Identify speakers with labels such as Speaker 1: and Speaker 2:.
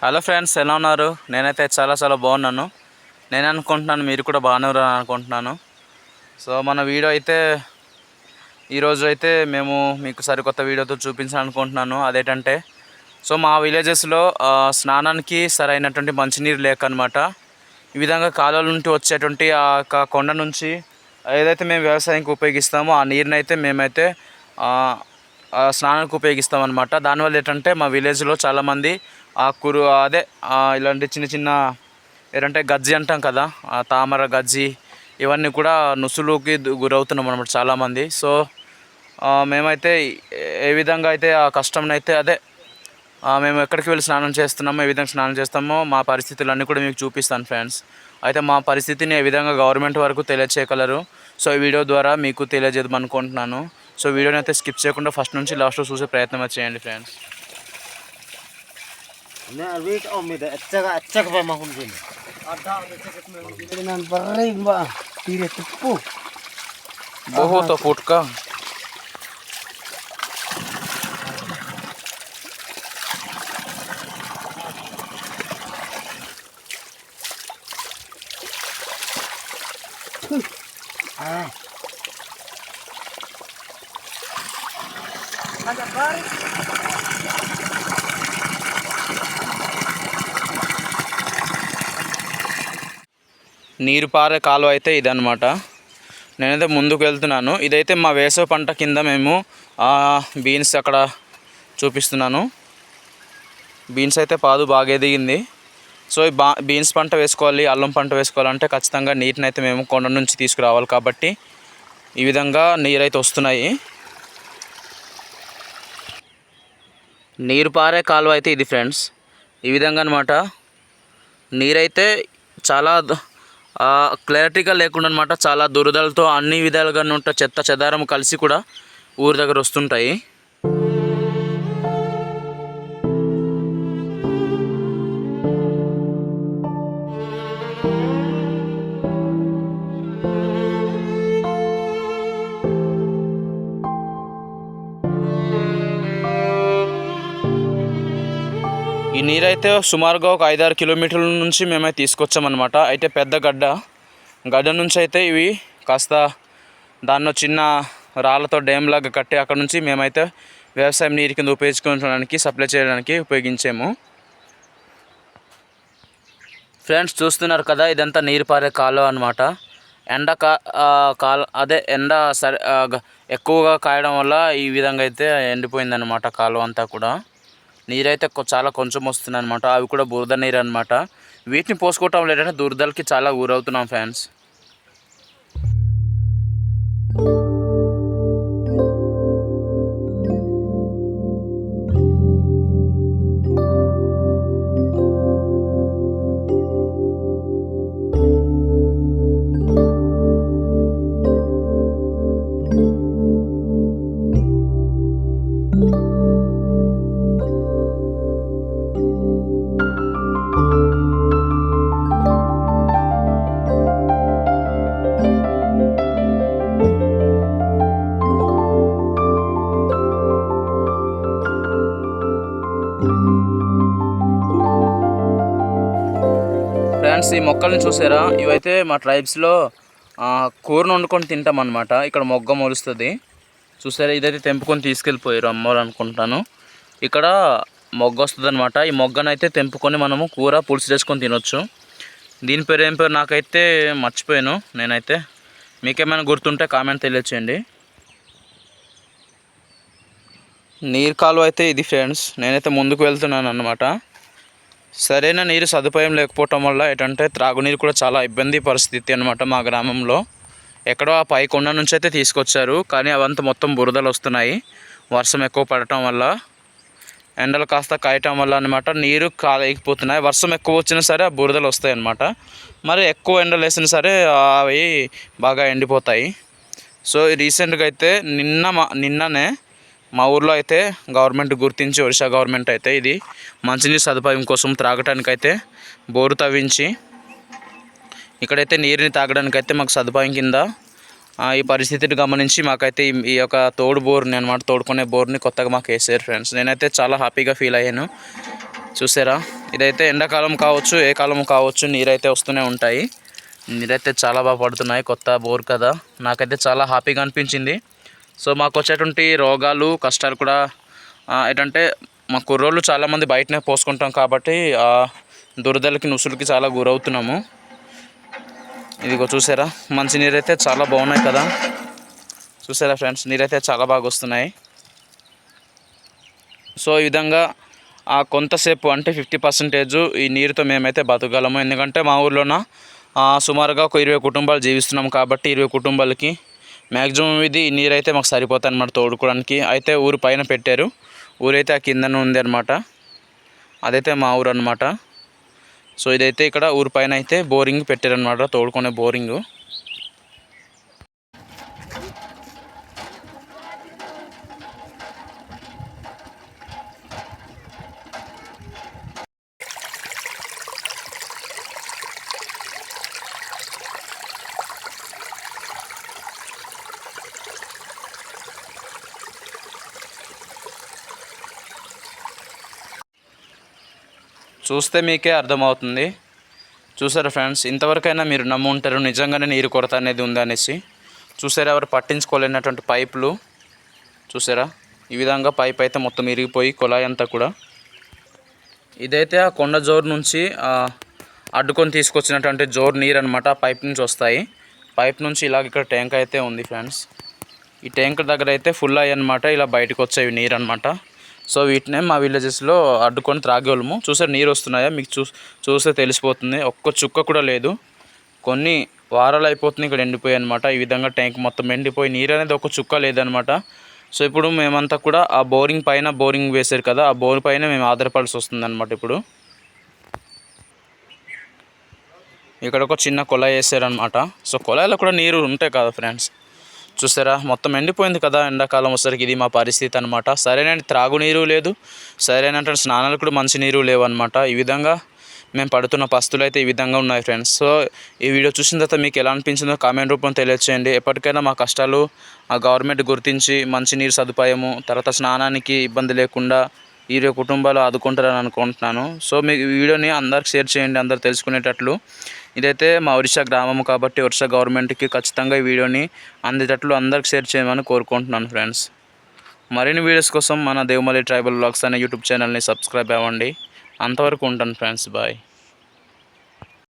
Speaker 1: Hello friends ఎలా ఉన్నారు? నేనైతే చాలా చాలా బాగున్నాను. నేను అనుకుంటున్నాను మీరు కూడా బాగానే ఉన్నారని అనుకుంటున్నాను. సో మన వీడియో అయితే ఈరోజు అయితే మేము మీకు సరికొత్త వీడియోతో చూపించాలనుకుంటున్నాను అదేంటంటే సో మా విలేజెస్లో స్నానానికి సరైనటువంటి మంచినీరు లేక అనమాట ఈ విధంగా కాలువల నుండి వచ్చేటువంటి ఆ యొక్క కొండ నుంచి ఏదైతే మేము వ్యవసాయానికి ఉపయోగిస్తామో ఆ నీరునైతే మేమైతే స్నానానికి ఉపయోగిస్తాం అనమాట దానివల్ల ఏంటంటే మా విలేజ్లో చాలామంది ఆ కురు అదే ఇలాంటి చిన్న చిన్న ఏంటంటే గజ్జి అంటాం కదా తామర గజ్జి ఇవన్నీ కూడా నుసులుకి గురవుతున్నాం అనమాట చాలామంది. సో మేమైతే ఏ విధంగా అయితే ఆ కష్టంనైతే అదే మేము ఎక్కడికి వెళ్ళి స్నానం చేస్తున్నామో ఏ విధంగా స్నానం చేస్తామో మా పరిస్థితులన్నీ కూడా మీకు చూపిస్తాను ఫ్రెండ్స్. అయితే మా పరిస్థితిని ఏ విధంగా గవర్నమెంట్ వరకు తెలియచేయగలరు సో ఈ వీడియో ద్వారా మీకు తెలియజేద్దాం అనుకుంటున్నాను సో వీడియోని అయితే స్కిప్ చేయకుండా ఫస్ట్ నుంచి లాస్ట్ చూసే ప్రయత్నం అయితే చేయండి ఫ్రెండ్స్
Speaker 2: Nah, wait
Speaker 1: నీరు పారే కాలువ అయితే ఇదన్నమాట. నేనైతే ముందుకు వెళ్తున్నాను. ఇదైతే మా వేసవి పంట కింద మేము బీన్స్ అక్కడ చూపిస్తున్నాను. బీన్స్ అయితే పాదు బాగా ఎదిగింది. సో బా బీన్స్ పంట వేసుకోవాలి అల్లం పంట వేసుకోవాలంటే ఖచ్చితంగా నీటిని అయితే మేము కొండ నుంచి తీసుకురావాలి కాబట్టి ఈ విధంగా నీరైతే వస్తున్నాయి. నీరు పారే కాలువ అయితే ఇది ఫ్రెండ్స్. ఈ విధంగా అనమాట నీరైతే చాలా క్లారిటీగా లేకుండా అనమాట చాలా దురదలతో అన్ని విధాలుగా ఉంటే చెత్త చెదారం కలిసి కూడా ఊరి దగ్గర వస్తుంటాయి. ఈ నీరైతే సుమారుగా ఒక ఐదారు కిలోమీటర్ల నుంచి మేమే తీసుకొచ్చామన్నమాట. అయితే పెద్ద గడ్డ. గడ్డ నుంచి అయితే ఇవి కాస్త దాన్ని చిన్న రాళ్ళతో డ్యామ్ లాగా కట్టి అక్కడ నుంచి మేమైతే వ్యవసాయం నీరు కింద ఉపయోగించుకోవడానికి సప్లై చేయడానికి ఉపయోగించాము. ఫ్రెండ్స్ చూస్తున్నారు కదా ఇదంతా నీరు పారే కాలువ అనమాట ఎండ కా కాల అదే ఎండ సరి ఎక్కువగా కాయడం వల్ల ఈ విధంగా అయితే ఎండిపోయిందనమాట కాలువ అంతా కూడా. నీరైతే చాలా కొంచెం వస్తుంది అనమాట అవి కూడా బురద నీరు అనమాట వీటిని పోసుకోవటం లేదంటే దురదలకి చాలా ఊరవుతున్నాం ఫ్యాన్స్. ఫ్రెండ్స్ ఈ మొక్కల్ని చూసారా? ఇవైతే మా ట్రైబ్స్లో కూరను వండుకొని తింటాం అనమాట ఇక్కడ మొగ్గ మొలుస్తుంది. చూసారా? ఇదైతే తెంపుకొని తీసుకెళ్ళిపోయారు అమ్మవారు అనుకుంటాను. ఇక్కడ మొగ్గ వస్తుంది అనమాట ఈ మొగ్గనైతే తెంపుకొని మనము కూర పులుసు చేసుకొని తినొచ్చు. దీని పేరు ఏం పేరు నాకైతే మర్చిపోయాను నేనైతే. మీకేమైనా గుర్తుంటే కామెంట్ తెలియచేయండి. నీరు కాలువ అయితే ఇది ఫ్రెండ్స్. నేనైతే ముందుకు వెళ్తున్నాను అనమాట సరైన నీరు సదుపాయం లేకపోవటం వల్ల ఏంటంటే త్రాగునీరు కూడా చాలా ఇబ్బంది పరిస్థితి అనమాట మా గ్రామంలో. ఎక్కడో ఆ పై కొండ నుంచి అయితే తీసుకొచ్చారు కానీ అవంతా మొత్తం బురదలు వస్తున్నాయి. వర్షం ఎక్కువ పడటం వల్ల ఎండలు కాస్త కాయటం వల్ల అనమాట నీరు కాలేకపోతున్నాయి వర్షం ఎక్కువ వచ్చినా సరే ఆ బురదలు వస్తాయి అనమాట మరి ఎక్కువ ఎండలు వేసినా సరే అవి బాగా ఎండిపోతాయి. సో రీసెంట్గా అయితే నిన్న మా నిన్ననే మా ఊర్లో అయితే గవర్నమెంట్ గుర్తించి ఒడిశా గవర్నమెంట్ అయితే ఇది మంచినీరు సదుపాయం కోసం త్రాగటానికి అయితే బోరు తవ్వించి ఇక్కడైతే నీరుని తాగడానికి అయితే మాకు సదుపాయం కింద ఈ పరిస్థితిని గమనించి మాకైతే ఈ- ఈ యొక్క తోడు బోర్ని అనమాట తోడుకునే బోర్ని కొత్తగా మాకు వేసారు ఫ్రెండ్స్ నేనైతే చాలా హ్యాపీగా ఫీల్ అయ్యాను. చూసారా? ఇదైతే ఎండాకాలం కావచ్చు ఏ కాలం కావచ్చు నీరైతే వస్తూనే ఉంటాయి. నీరైతే చాలా బాగా పడుతున్నాయి కొత్త బోర్ కదా. నాకైతే చాలా హ్యాపీగా అనిపించింది. సో మాకు వచ్చేటువంటి రోగాలు కష్టాలు కూడా ఏంటంటే మా కుర్రోళ్ళు చాలామంది బయటనే పోసుకుంటాం కాబట్టి దురదలకి నుసులకి చాలా గురవుతున్నాము. ఇదిగో చూసారా మంచి నీరైతే చాలా బాగున్నాయి కదా. చూసారా ఫ్రెండ్స్ నీరైతే చాలా బాగా వస్తున్నాయి. సో ఈ విధంగా ఆ కొంతసేపు అంటే ఫిఫ్టీ పర్సెంటేజ్ ఈ నీరుతో మేమైతే బతకగలము. ఎందుకంటే మా ఊర్లోన సుమారుగా ఒక ఇరవై కుటుంబాలు జీవిస్తున్నాం కాబట్టి ఇరవై కుటుంబాలకి మ్యాక్సిమం ఇది నీరు అయితే మాకు సరిపోతుంది అనమాట తోడుకోవడానికి. అయితే ఊరు పైన పెట్టారు. ఊరైతే ఆ కిందన ఉంది అనమాట అదైతే మా ఊరు అనమాట సో ఇదైతే ఇక్కడ ఊరు పైన అయితే బోరింగ్ పెట్టారనమాట తోడుకునే బోరింగు. చూస్తే మీకే అర్థమవుతుంది. చూసారా ఫ్రెండ్స్ ఇంతవరకైనా మీరు నమ్ము ఉంటారు నిజంగానే నీరు కొరత అనేది ఉందనేసి చూసారా ఎవరు పట్టించుకోలేనటువంటి పైపులు. చూసారా ఈ విధంగా పైప్ అయితే మొత్తం ఇరిగిపోయి కుళాయి అంతా కూడా. ఇదైతే ఆ కొండ జోరు నుంచి అడ్డుకొని తీసుకొచ్చినటువంటి జోరు నీరు అనమాట ఆ పైప్ నుంచి వస్తాయి. పైప్ నుంచి ఇలాగ ఇక్కడ ట్యాంక్ అయితే ఉంది ఫ్రెండ్స్. ఈ ట్యాంక్ దగ్గర అయితే ఫుల్ అయ్యి అనమాట ఇలా బయటకు వచ్చేవి నీరు అనమాట సో వీటినే మా విలేజెస్లో అడ్డుకొని త్రాగేవాళ్ళము. చూసారు నీరు వస్తున్నాయా? మీకు చూ చూస్తే తెలిసిపోతుంది. ఒక్క చుక్క కూడా లేదు. కొన్ని వారాలు అయిపోతుంది ఇక్కడ ఎండిపోయి అనమాట ఈ విధంగా ట్యాంక్ మొత్తం ఎండిపోయి నీరు అనేది ఒక చుక్క లేదనమాట సో ఇప్పుడు మేమంతా కూడా ఆ బోరింగ్ పైన బోరింగ్ వేశారు కదా ఆ బోర్ పైన మేము ఆధారపడాల్సి వస్తుంది అనమాట ఇప్పుడు. ఇక్కడ ఒక చిన్న కొలాయి వేసారనమాట సో కొలాయిలో కూడా నీరు ఉంటాయి కదా ఫ్రెండ్స్. చూసారా? మొత్తం ఎండిపోయింది కదా ఎండాకాలం వచ్చరికి ఇది మా పరిస్థితి అనమాట సరైన త్రాగునీరు లేదు. సరైన స్నానాలు కూడా మంచి నీరు లేవు అనమాట ఈ విధంగా మేము పడుతున్న పస్తులు అయితే ఈ విధంగా ఉన్నాయి ఫ్రెండ్స్. సో ఈ వీడియో చూసిన తర్వాత మీకు ఎలా అనిపించిందో కామెంట్ రూపంలో తెలియచేయండి. ఎప్పటికైనా మా కష్టాలు ఆ గవర్నమెంట్ గుర్తించి మంచినీరు సదుపాయము తర్వాత స్నానానికి ఇబ్బంది లేకుండా ఇరవై కుటుంబాలు ఆదుకుంటారని అనుకుంటున్నాను. సో మీకు వీడియోని అందరికి షేర్ చేయండి అందరు తెలుసుకునేటట్లు. ఇదైతే మా ఒరిస్సా గ్రామం కాబట్టి ఒరిస్సా గవర్నమెంట్కి ఖచ్చితంగా ఈ వీడియోని అందేటట్లు అందరికి షేర్ చేయమని కోరుకుంటున్నాను ఫ్రెండ్స్. మరిన్ని వీడియోస్ కోసం మన దేవమల్లి ట్రైబల్ బ్లాగ్స్ అనే యూట్యూబ్ ఛానల్ని సబ్స్క్రైబ్ అవ్వండి. అంతవరకు ఉంటాను ఫ్రెండ్స్. బాయ్.